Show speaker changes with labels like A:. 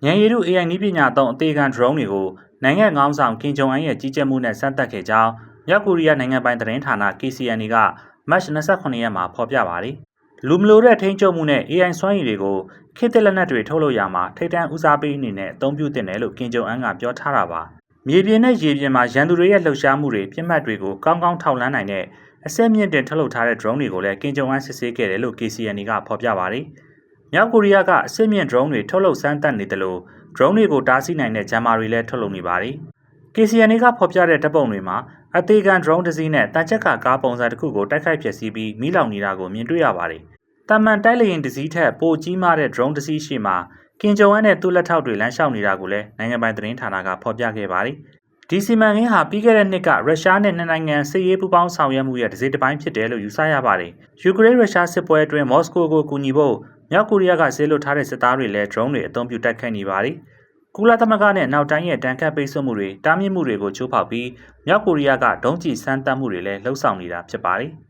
A: ။ညံရည်တို့ AI နည်းပညာအသုံးအသေးခံ drone တွေကိုနိုင်ငံငောင်းဆောင်ကင်ဂျုံအန်ရဲ့ကြီးကြပ်မှုနဲ့စမ်းသပ်ခဲ့ကြောင်းမြောက်ကိုရီးယားနိုင်ငံပိုင်သတင်းဌာန KCNA ကမတ်28ရက်မှာဖော်ပြပါတယ်။လူမလိုတဲ့ထိန်းချုပ်မှုနဲ့ AI စွမ်းရည်တွေကိုခေတ်သစ်လက်နက်တွေထုတ်လုပ်ရမှာထိတ်တန့်ဦးစားပေးအနေနဲ့အသုံးပြုသင့်တယ်လို့ကင်ဂျုံအန်ကပြောထားတာပါ။မြေပြင်နဲ့ရေပြင်မှာရန်သူတွေရဲ့လှုပ်ရှားမှုတွေပြစ်မှတ်တွေကိုကောင်းကောင်းထောက်လှမ်းနိုင်တဲ့အဆက်မြင့်တင်ထုတ်လုပ်ထားတဲ့ drone တွေကိုလည်းကင်ဂျုံအန်စစ်ဆေးခဲ့တယ်လို့ KCNA ကဖော်ပြပါတယ်။ မြောက်ကိုရီးယားကအစစ်မြင့် drone တွေထုတ်လုပ်စမ်းသပ်နေတယ်လို့ drone တွေကိုတားဆီးနိုင်တဲ့ဂျမ်မာတွေလည်းထုတ်လုပ်နေပါတယ်။ KCNA ကဖော်ပြတဲ့တပ်ပုံတွေမှာအသေးခံ drone တစ်စီးနဲ့တန်ချက်ကကားပုံစံတစ်ခုကိုတိုက်ခိုက်ဖျက်ဆီးပြီးမိလောင်နေတာကိုမြင်တွေ့ရပါတယ်။တာမန်တိုက်လေရင်တစ်စီးထက်ပိုကြီးမားတဲ့ drone တစ်စီးရှိမှကင်ဂျုံအန်နဲ့သူ့လက်ထောက်တွေလမ်းလျှောက်နေတာကိုလည်းနိုင်ငံပိုင်သတင်းဌာနကဖော်ပြခဲ့ပါတယ်။ဒီစီမံကိန်းဟာပြီးခဲ့တဲ့နှစ်ကရုရှားနဲ့နှစ်နိုင်ငံစစ်ရေးပူးပေါင်းဆောင်ရွက်မှုရဲ့တစ်စိတ်တစ်ပိုင်းဖြစ်တယ်လို့ယူဆရပါတယ်။ယူကရိန်းရုရှားစစ်ပွဲအတွင်းမော်စကိုကိုကူညီဖို့ မြောက်ကိုရီးယားကဆေးလွတ်ထားတဲ့စစ်သားတွေလည်း drone တွေအသုံးပြုတိုက်ခိုက်နေပါတယ်။ကုလသမဂ္ဂနဲ့နောက်တိုင်းရဲ့တန်ခတ်ပိတ်ဆို့မှုတွေတားမြစ်မှုတွေကိုချိုးဖောက်ပြီးမြောက်ကိုရီးယားကဒုံးကျည်စမ်းသပ်မှုတွေလည်းလှုံ့ဆော်နေတာဖြစ်ပါတယ်။